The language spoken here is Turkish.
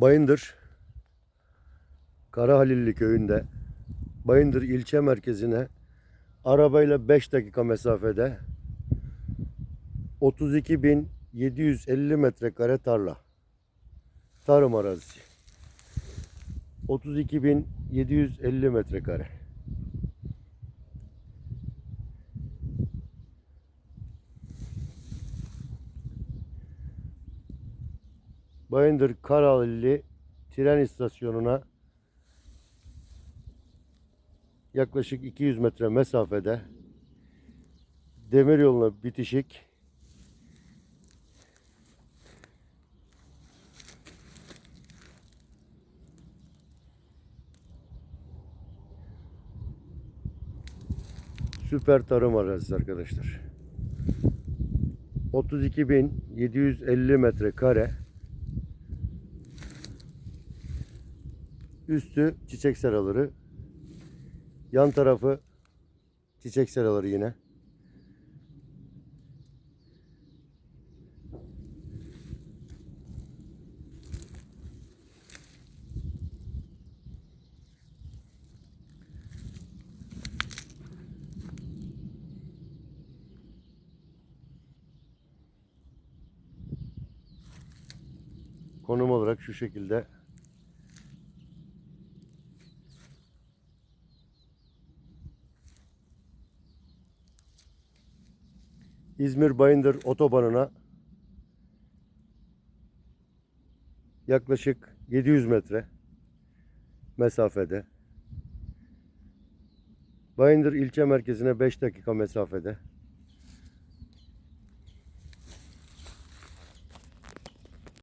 Bayındır Karahalilli köyünde Bayındır ilçe merkezine arabayla 5 dakika mesafede 32.750 metrekare tarla. Tarım arazisi. 32.750 metrekare. Bayındır Karahalilli tren istasyonuna yaklaşık 200 metre mesafede demiryoluna bitişik süper tarım arazisi arkadaşlar. 32.750 metrekare Üstü çiçek seraları. Yan tarafı çiçek seraları yine. Konum olarak şu şekilde İzmir Bayındır otobanına yaklaşık 700 metre mesafede. Bayındır ilçe merkezine 5 dakika mesafede.